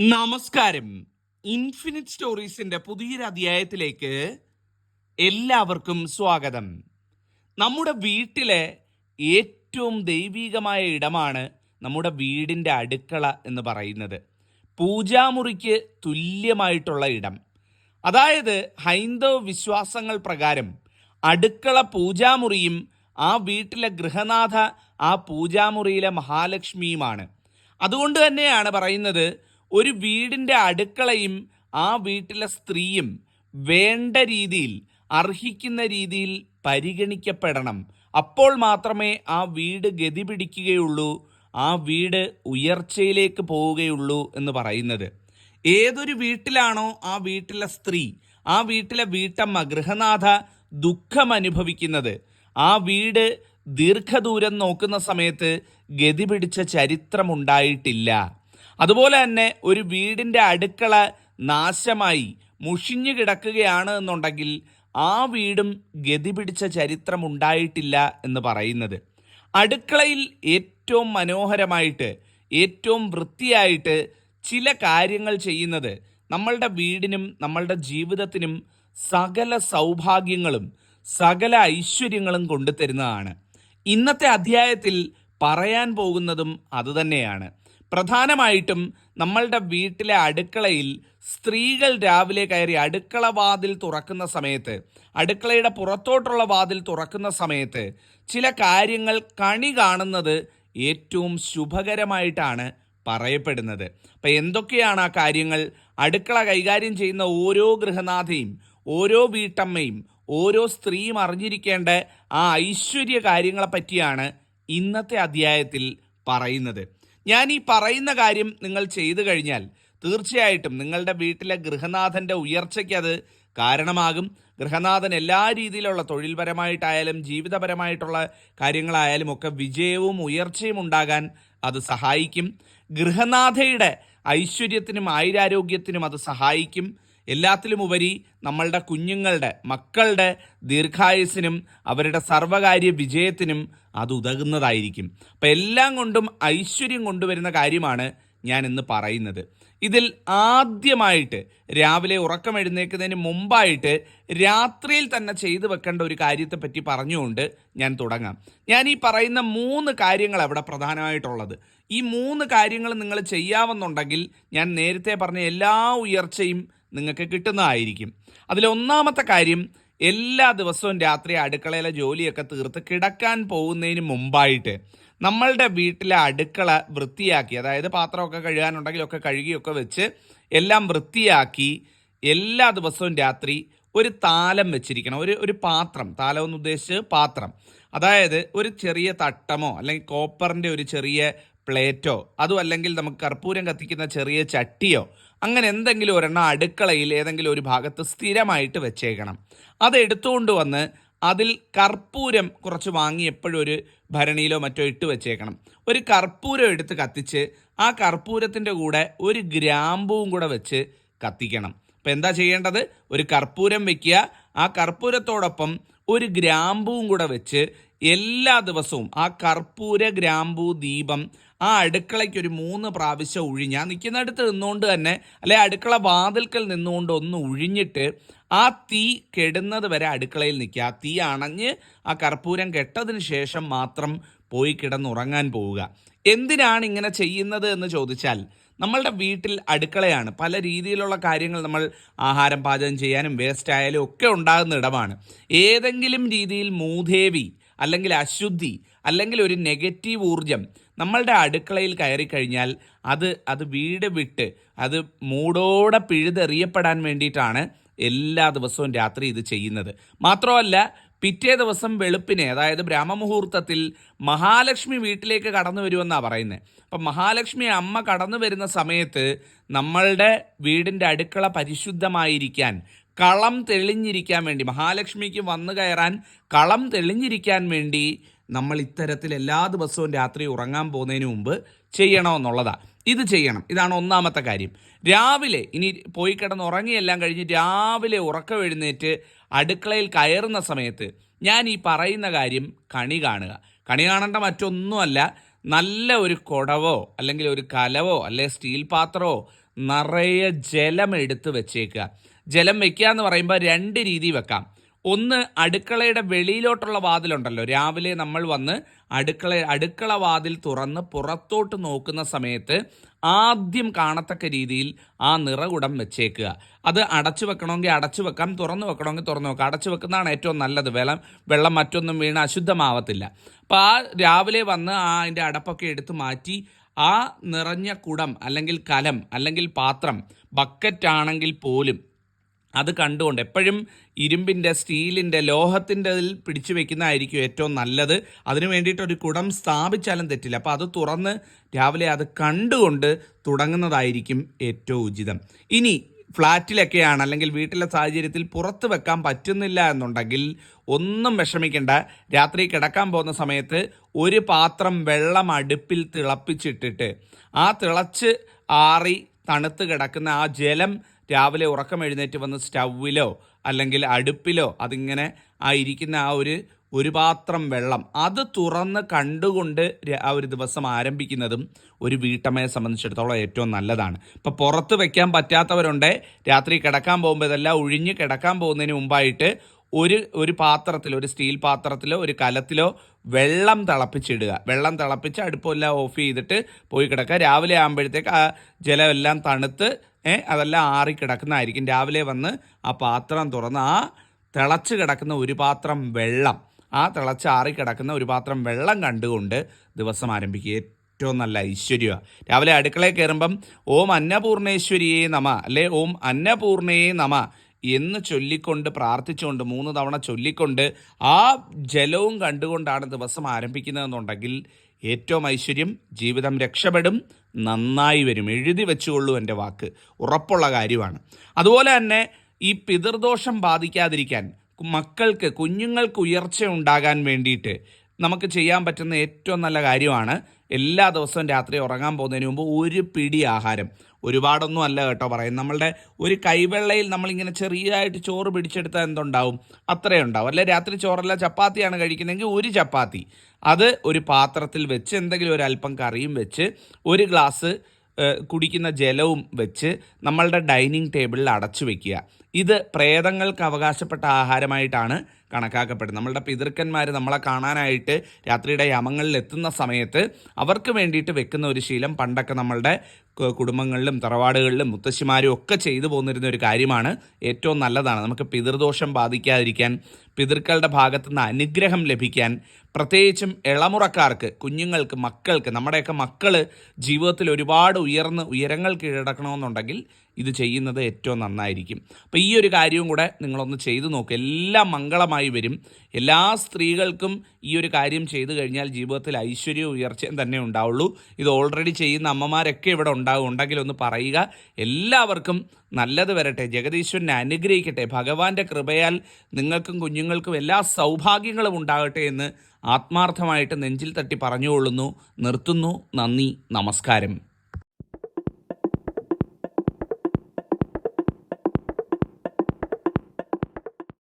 നമസ്കാരം. ഇൻഫിനിറ്റ് സ്റ്റോറീസിന്റെ പുതിയൊരു അധ്യായത്തിലേക്ക് എല്ലാവർക്കും സ്വാഗതം. നമ്മുടെ വീട്ടിലെ ഏറ്റവും ദൈവീകമായ ഇടമാണ് നമ്മുടെ വീടിന്റെ അടുക്കള എന്ന് പറയുന്നത്. പൂജാമുറിക്ക് തുല്യമായിട്ടുള്ള ഇടം. അതായത് ഹൈന്ദവ വിശ്വാസങ്ങൾ പ്രകാരം അടുക്കള പൂജാമുറിയും ആ വീട്ടിലെ ഗൃഹനാഥ ആ പൂജാമുറിയിലെ മഹാലക്ഷ്മിയുമാണ്. അതുകൊണ്ട് തന്നെയാണ് പറയുന്നത് ഒരു വീടിന്റെ അടുക്കളയും ആ വീട്ടിലെ സ്ത്രീയും വേണ്ട രീതിയിൽ അർഹിക്കുന്ന രീതിയിൽ പരിഗണിക്കപ്പെടണം. അപ്പോൾ മാത്രമേ ആ വീട് ഗതി പിടിക്കുകയുള്ളൂ ആ വീട് ഉയർച്ചയിലേക്ക് പോവുകയുള്ളൂ എന്ന് പറയുന്നത്. ഏതൊരു വീട്ടിലാണോ ആ വീട്ടിലെ സ്ത്രീ ആ വീട്ടിലെ വീട്ടമ്മ ഗൃഹനാഥ ദുഃഖം അനുഭവിക്കുന്നത്. ആ വീട് ദീർഘദൂരം നോക്കുന്ന സമയത്ത് ഗതി പിടിച്ച ചരിത്രമുണ്ടായിട്ടില്ല. അതുപോലെ തന്നെ ഒരു വീടിന്റെ അടുക്കള നാശമായി മുഷിഞ്ഞു കിടക്കുകയാണ് എന്നുണ്ടെങ്കിൽ ആ വീടും ഗതി പിടിച്ച ചരിത്രമുണ്ടായിട്ടില്ല എന്ന് പറയുന്നത്. അടുക്കളയിൽ ഏറ്റവും മനോഹരമായിട്ട് ഏറ്റവും വൃത്തിയായിട്ട് ചില കാര്യങ്ങൾ ചെയ്യുന്നത് നമ്മളുടെ വീടിനും നമ്മളുടെ ജീവിതത്തിനും സകല സൗഭാഗ്യങ്ങളും സകല ഐശ്വര്യങ്ങളും കൊണ്ടുതരുന്നതാണ്. ഇന്നത്തെ അധ്യായത്തിൽ പറയാൻ പോകുന്നതും അതുതന്നെയാണ്. പ്രധാനമായിട്ടും നമ്മളുടെ വീട്ടിലെ അടുക്കളയിൽ സ്ത്രീകൾ രാവിലെ കയറി അടുക്കള വാതിൽ തുറക്കുന്ന സമയത്ത് അടുക്കളയുടെ പുറത്തോട്ടുള്ള വാതിൽ തുറക്കുന്ന സമയത്ത് ചില കാര്യങ്ങൾ കണി കാണുന്നത് ഏറ്റവും ശുഭകരമായിട്ടാണ് പറയപ്പെടുന്നത്. അപ്പം എന്തൊക്കെയാണ് ആ കാര്യങ്ങൾ? അടുക്കള കൈകാര്യം ചെയ്യുന്ന ഓരോ ഗൃഹനാഥയും ഓരോ വീട്ടമ്മയും ഓരോ സ്ത്രീയും അറിഞ്ഞിരിക്കേണ്ട ആ ഐശ്വര്യ കാര്യങ്ങളെ പറ്റിയാണ് ഇന്നത്തെ അധ്യായത്തിൽ പറയുന്നത്. ഞാൻ ഈ പറയുന്ന കാര്യം നിങ്ങൾ ചെയ്തു കഴിഞ്ഞാൽ തീർച്ചയായിട്ടും നിങ്ങളുടെ വീട്ടിലെ ഗൃഹനാഥന്റെ ഉയർച്ചയ്ക്ക് അത് കാരണമാകും. ഗൃഹനാഥൻ എല്ലാ രീതിയിലുള്ള തൊഴിൽപരമായിട്ടായാലും ജീവിതപരമായിട്ടുള്ള കാര്യങ്ങളായാലും ഒക്കെ വിജയവും ഉയർച്ചയും ഉണ്ടാകാൻ അത് സഹായിക്കും. ഗൃഹനാഥയുടെ ഐശ്വര്യത്തിനും ആയുരാരോഗ്യത്തിനും അത് സഹായിക്കും. എല്ലാത്തിലും ഉപരി നമ്മളുടെ കുഞ്ഞുങ്ങളുടെ മക്കളുടെ ദീർഘായുസിനും അവരുടെ സർവകാര്യ വിജയത്തിനും അത് ഉതകുന്നതായിരിക്കും. അപ്പം എല്ലാം കൊണ്ടും ഐശ്വര്യം കൊണ്ടുവരുന്ന കാര്യമാണ് ഞാൻ ഇന്ന് പറയുന്നത്. ഇതിൽ ആദ്യമായിട്ട് രാവിലെ ഉറക്കം എഴുന്നേൽക്കുന്നതിന് മുമ്പായിട്ട് രാത്രിയിൽ തന്നെ ചെയ്തു വെക്കേണ്ട ഒരു കാര്യത്തെപ്പറ്റി പറഞ്ഞുകൊണ്ട് ഞാൻ തുടങ്ങാം. ഞാൻ ഈ പറയുന്ന മൂന്ന് കാര്യങ്ങൾ അവിടെ പ്രധാനമായിട്ടുള്ളത്. ഈ മൂന്ന് കാര്യങ്ങൾ നിങ്ങൾ ചെയ്യാമെന്നുണ്ടെങ്കിൽ ഞാൻ നേരത്തെ പറഞ്ഞ എല്ലാ ഉയർച്ചയും നിങ്ങൾക്ക് കിട്ടുന്നതായിരിക്കും. അതിലൊന്നാമത്തെ കാര്യം എല്ലാ ദിവസവും രാത്രി അടുക്കളയിലെ ജോലിയൊക്കെ തീർത്ത് കിടക്കാൻ പോകുന്നതിന് മുമ്പായിട്ട് നമ്മളുടെ വീട്ടിലെ അടുക്കള വൃത്തിയാക്കി അതായത് പാത്രമൊക്കെ കഴുകാനുണ്ടെങ്കിലൊക്കെ കഴുകിയൊക്കെ വെച്ച് എല്ലാം വൃത്തിയാക്കി എല്ലാ ദിവസവും രാത്രി ഒരു താലം വെച്ചിരിക്കണം. ഒരു ഒരു പാത്രം. താലം എന്ന് ഉദ്ദേശിച്ച് പാത്രം. അതായത് ഒരു ചെറിയ തട്ടമോ അല്ലെങ്കിൽ കോപ്പറിന്റെ ഒരു ചെറിയ പ്ലേറ്റോ അതും അല്ലെങ്കിൽ നമുക്ക് കർപ്പൂരം കത്തിക്കുന്ന ചെറിയ ചട്ടിയോ അങ്ങനെ എന്തെങ്കിലും ഒരെണ്ണം അടുക്കളയിൽ ഏതെങ്കിലും ഒരു ഭാഗത്ത് സ്ഥിരമായിട്ട് വെച്ചേക്കണം. അത് എടുത്തുകൊണ്ട് വന്ന് അതിൽ കർപ്പൂരം കുറച്ച് വാങ്ങി എപ്പോഴും ഒരു ഭരണിയിലോ മറ്റോ ഇട്ട് വെച്ചേക്കണം. ഒരു കർപ്പൂരം എടുത്ത് കത്തിച്ച് ആ കർപ്പൂരത്തിന്റെ കൂടെ ഒരു ഗ്രാമ്പൂവും കൂടെ വെച്ച് കത്തിക്കണം. അപ്പോൾ എന്താ ചെയ്യേണ്ടത്? ഒരു കർപ്പൂരം വെക്കുക. ആ കർപ്പൂരത്തോടൊപ്പം ഒരു ഗ്രാമ്പൂവും കൂടെ വെച്ച് എല്ലാ ദിവസവും ആ കർപ്പൂര ഗ്രാമ്പൂ ദീപം ആ അടുക്കളയ്ക്ക് ഒരു മൂന്ന് പ്രാവശ്യം ഉഴിഞ്ഞ് നിൽക്കുന്നിടത്ത് നിന്നുകൊണ്ട് തന്നെ അല്ലെ അടുക്കള വാതിൽക്കൽ നിന്നുകൊണ്ട് ഒന്ന് ഉഴിഞ്ഞിട്ട് ആ തീ കെടുന്നത് വരെ അടുക്കളയിൽ നിൽക്കുക. ആ തീ അണഞ്ഞ് ആ കർപ്പൂരം കെട്ടതിന് ശേഷം മാത്രം പോയി കിടന്നുറങ്ങാൻ പോവുക. എന്തിനാണ് ഇങ്ങനെ ചെയ്യുന്നത് എന്ന് ചോദിച്ചാൽ നമ്മളുടെ വീട്ടിൽ അടുക്കളയാണ്. പല രീതിയിലുള്ള കാര്യങ്ങൾ നമ്മൾ ആഹാരം പാചകം ചെയ്യാനും വേസ്റ്റ് ആയാലും ഒക്കെ ഉണ്ടാകുന്ന ഇടമാണ്. ഏതെങ്കിലും രീതിയിൽ മൂദേവി അല്ലെങ്കിൽ അശുദ്ധി അല്ലെങ്കിൽ ഒരു നെഗറ്റീവ് ഊർജം നമ്മളുടെ അടുക്കളയിൽ കയറി കഴിഞ്ഞാൽ അത് അത് വീട് വിട്ട് അത് മൂടോടെ പിഴുതെറിയപ്പെടാൻ വേണ്ടിയിട്ടാണ് എല്ലാ ദിവസവും രാത്രി ഇത് ചെയ്യുന്നത്. മാത്രമല്ല പിറ്റേ ദിവസം വെളുപ്പിനെ അതായത് ബ്രാഹ്മമുഹൂർത്തത്തിൽ മഹാലക്ഷ്മി വീട്ടിലേക്ക് കടന്നു വരുമെന്നാണ് പറയുന്നത് അപ്പം മഹാലക്ഷ്മി അമ്മ കടന്നു വരുന്ന സമയത്ത് നമ്മളുടെ വീടിന്റെ അടുക്കള പരിശുദ്ധമായിരിക്കാൻ കളം തെളിഞ്ഞിരിക്കാൻ വേണ്ടി മഹാലക്ഷ്മിക്ക് വന്നു കയറാൻ കളം തെളിഞ്ഞിരിക്കാൻ വേണ്ടി നമ്മൾ ഇത്തരത്തിൽ എല്ലാ ദിവസവും രാത്രി ഉറങ്ങാൻ പോകുന്നതിന് മുമ്പ് ചെയ്യണമെന്നുള്ളതാണ് ഇത് ചെയ്യണം. ഇതാണ് ഒന്നാമത്തെ കാര്യം. രാവിലെ ഇനി പോയി കിടന്ന് ഉറങ്ങിയെല്ലാം കഴിഞ്ഞ് രാവിലെ ഉറക്കം എഴുന്നേറ്റ് അടുക്കളയിൽ കയറുന്ന സമയത്ത് ഞാൻ ഈ പറയുന്ന കാര്യം കണി കാണുക. കണി കാണേണ്ട മറ്റൊന്നുമല്ല നല്ല ഒരു കുടവോ അല്ലെങ്കിൽ ഒരു കലവോ അല്ലെ സ്റ്റീൽ പാത്രമോ നിറയെ ജലം എടുത്ത് വെച്ചേക്കുക. ജലം വെക്കുക എന്ന് പറയുമ്പോൾ രണ്ട് രീതി വെക്കാം. ഒന്ന് അടുക്കളയുടെ വെളിയിലോട്ടുള്ള വാതിലുണ്ടല്ലോ. രാവിലെ നമ്മൾ വന്ന് അടുക്കള അടുക്കള വാതിൽ തുറന്ന് പുറത്തോട്ട് നോക്കുന്ന സമയത്ത് ആദ്യം കാണത്തക്ക രീതിയിൽ ആ നിറകുടം വെച്ചേക്കുക. അത് അടച്ചു വെക്കണമെങ്കിൽ അടച്ചു വെക്കാം തുറന്നു വെക്കണമെങ്കിൽ തുറന്നു വെക്കാം. അടച്ചു വെക്കുന്നതാണ് ഏറ്റവും നല്ലത്. വെള്ളം വെള്ളം മറ്റൊന്നും വീണ് അശുദ്ധമാവത്തില്ല. അപ്പോൾ ആ രാവിലെ വന്ന് ആ അതിന്റെ അടപ്പൊക്കെ എടുത്ത് മാറ്റി ആ നിറഞ്ഞ കുടം അല്ലെങ്കിൽ കലം അല്ലെങ്കിൽ പാത്രം ബക്കറ്റ് ആണെങ്കിൽ പോലും അത് കണ്ടുകൊണ്ട് എപ്പോഴും ഇരുമ്പിന്റെ സ്റ്റീലിന്റെ ലോഹത്തിന്റെ പിടിച്ചു വെക്കുന്നതായിരിക്കും ഏറ്റവും നല്ലത്. അതിനു വേണ്ടിയിട്ട് ഒരു കുടം സ്ഥാപിച്ചാലും തെറ്റില്ല. അപ്പോൾ അത് തുറന്ന് രാവിലെ അത് കണ്ടുകൊണ്ട് തുടങ്ങുന്നതായിരിക്കും ഏറ്റവും ഉചിതം. ഇനി ഫ്ലാറ്റിലൊക്കെയാണ് അല്ലെങ്കിൽ വീട്ടിലെ സാഹചര്യത്തിൽ പുറത്ത് വെക്കാൻ പറ്റുന്നില്ല എന്നുണ്ടെങ്കിൽ ഒന്നും വിഷമിക്കേണ്ട. രാത്രി കിടക്കാൻ പോകുന്ന സമയത്ത് ഒരു പാത്രം വെള്ളം അടുപ്പിൽ തിളപ്പിച്ചിട്ടിട്ട് ആ തിളച്ച് ആറി തണുത്ത് കിടക്കുന്ന ആ ജലം രാവിലെ ഉറക്കം എഴുന്നേറ്റ് വന്ന് സ്റ്റൗവിലോ അല്ലെങ്കിൽ അടുപ്പിലോ അതിങ്ങനെ ആ ഇരിക്കുന്ന ആ ഒരു ഒരു പാത്രം വെള്ളം അത് തുറന്ന് കണ്ടുകൊണ്ട് ആ ഒരു ദിവസം ആരംഭിക്കുന്നതും ഒരു വീട്ടമ്മയെ സംബന്ധിച്ചിടത്തോളം ഏറ്റവും നല്ലതാണ്. ഇപ്പോൾ പുറത്ത് വെക്കാൻ പറ്റാത്തവരുണ്ട് രാത്രി കിടക്കാൻ പോകുമ്പോൾ ഇതെല്ലാം ഒഴിഞ്ഞ് കിടക്കാൻ പോകുന്നതിന് മുമ്പായിട്ട് ഒരു ഒരു പാത്രത്തിൽ ഒരു സ്റ്റീൽ പാത്രത്തിലോ ഒരു കലത്തിലോ വെള്ളം തിളപ്പിച്ചിടുക. വെള്ളം തിളപ്പിച്ച് അടുപ്പെല്ലാം ഓഫ് ചെയ്തിട്ട് പോയി കിടക്കുക. രാവിലെ ആകുമ്പോഴത്തേക്ക് ആ ജലമെല്ലാം തണുത്ത് അതെല്ലാം ആറി കിടക്കുന്നതായിരിക്കും. രാവിലെ വന്ന് ആ പാത്രം തുറന്ന് ആ തിളച്ച് കിടക്കുന്ന ഒരു പാത്രം വെള്ളം ആ തിളച്ച് ആറി കിടക്കുന്ന ഒരു പാത്രം വെള്ളം കണ്ടുകൊണ്ട് ദിവസം ആരംഭിക്കുക. ഏറ്റവും നല്ല ഐശ്വര്യമാണ് രാവിലെ അടുക്കളയിൽ കയറുമ്പം ഓം അന്നപൂർണേശ്വരിയെ നമ അല്ലെ ഓം അന്നപൂർണയെ നമ എന്ന് ചൊല്ലിക്കൊണ്ട് പ്രാർത്ഥിച്ചുകൊണ്ട് മൂന്ന് തവണ ചൊല്ലിക്കൊണ്ട് ആ ജലവും കണ്ടുകൊണ്ടാണ് ദിവസം ആരംഭിക്കുന്നതെന്നുണ്ടെങ്കിൽ ഏറ്റവും ഐശ്വര്യം ജീവിതം രക്ഷപ്പെടും നന്നായി വരും. എഴുതി വെച്ചുകൊള്ളൂ എന്റെ വാക്ക്. ഉറപ്പുള്ള കാര്യമാണ്. അതുപോലെ തന്നെ ഈ പിതൃദോഷം ബാധിക്കാതിരിക്കാൻ മക്കൾക്ക് കുഞ്ഞുങ്ങൾക്ക് ഉയർച്ച ഉണ്ടാകാൻ വേണ്ടിയിട്ട് നമുക്ക് ചെയ്യാൻ പറ്റുന്ന ഏറ്റവും നല്ല കാര്യമാണ് എല്ലാ ദിവസവും രാത്രി ഉറങ്ങാൻ പോകുന്നതിന് മുമ്പ് ഒരു പിടി ആഹാരം. ഒരുപാടൊന്നും അല്ല കേട്ടോ പറയും നമ്മളുടെ ഒരു കൈവെള്ളയിൽ നമ്മളിങ്ങനെ ചെറിയതായിട്ട് ചോറ് പിടിച്ചെടുത്താൽ എന്തുണ്ടാവും? അത്രേ ഉണ്ടാവും. അല്ലെ രാത്രി ചോറല്ല ചപ്പാത്തിയാണ് കഴിക്കുന്നതെങ്കിൽ ഒരു ചപ്പാത്തി. അത് ഒരു പാത്രത്തിൽ വെച്ച് എന്തെങ്കിലും ഒരു അല്പം കറിയും വെച്ച് ഒരു ഗ്ലാസ് കുടിക്കുന്ന ജലവും വെച്ച് നമ്മളുടെ ഡൈനിങ് ടേബിളിൽ അടച്ചു വെക്കുക. ഇത് പ്രേതങ്ങൾക്ക് അവകാശപ്പെട്ട ആഹാരമായിട്ടാണ് കണക്കാക്കപ്പെടുന്നത്. നമ്മളുടെ പിതൃക്കന്മാർ നമ്മളെ കാണാനായിട്ട് രാത്രിയുടെ യമങ്ങളിൽ എത്തുന്ന സമയത്ത് അവർക്ക് വേണ്ടിയിട്ട് വെക്കുന്ന ഒരു ശീലം പണ്ടൊക്കെ നമ്മളുടെ കുടുംബങ്ങളിലും തറവാടുകളിലും മുത്തശ്ശിമാരും ഒക്കെ ചെയ്തു പോന്നിരുന്ന ഒരു കാര്യമാണ് ഏറ്റവും നല്ലതാണ്. നമുക്ക് പിതൃദോഷം ബാധിക്കാതിരിക്കാൻ പിതൃക്കളുടെ ഭാഗത്തു നിന്ന് അനുഗ്രഹം ലഭിക്കാൻ പ്രത്യേകിച്ചും ഇളമുറക്കാർക്ക് കുഞ്ഞുങ്ങൾക്ക് മക്കൾക്ക് നമ്മുടെയൊക്കെ മക്കൾ ജീവിതത്തിൽ ഒരുപാട് ഉയർന്ന് ഉയരങ്ങൾ കീഴടക്കണമെന്നുണ്ടെങ്കിൽ ഇത് ചെയ്യുന്നത് ഏറ്റവും നന്നായിരിക്കും. അപ്പോൾ ഈ ഒരു കാര്യവും കൂടെ നിങ്ങളൊന്ന് ചെയ്തു നോക്കുക എല്ലാം മംഗളമായി വരും. എല്ലാ സ്ത്രീകൾക്കും ഈ ഒരു കാര്യം ചെയ്തു കഴിഞ്ഞാൽ ജീവിതത്തിൽ ഐശ്വര്യവും ഉയർച്ചയും തന്നെ ഉണ്ടാവുള്ളൂ. ഇത് ഓൾറെഡി ചെയ്യുന്ന അമ്മമാരൊക്കെ ഇവിടെ ഉണ്ടാകും ഉണ്ടെങ്കിൽ ഒന്ന് പറയുക. എല്ലാവർക്കും നല്ലത് വരട്ടെ. ജഗദീശ്വരനെ അനുഗ്രഹിക്കട്ടെ. ഭഗവാന്റെ കൃപയാൽ നിങ്ങൾക്കും കുഞ്ഞുങ്ങൾക്കും എല്ലാ സൗഭാഗ്യങ്ങളും ഉണ്ടാകട്ടെ എന്ന് ആത്മാർത്ഥമായിട്ട് നെഞ്ചിൽ തട്ടി പറഞ്ഞുകൊള്ളുന്നു. നിർത്തുന്നു. നന്ദി. നമസ്കാരം.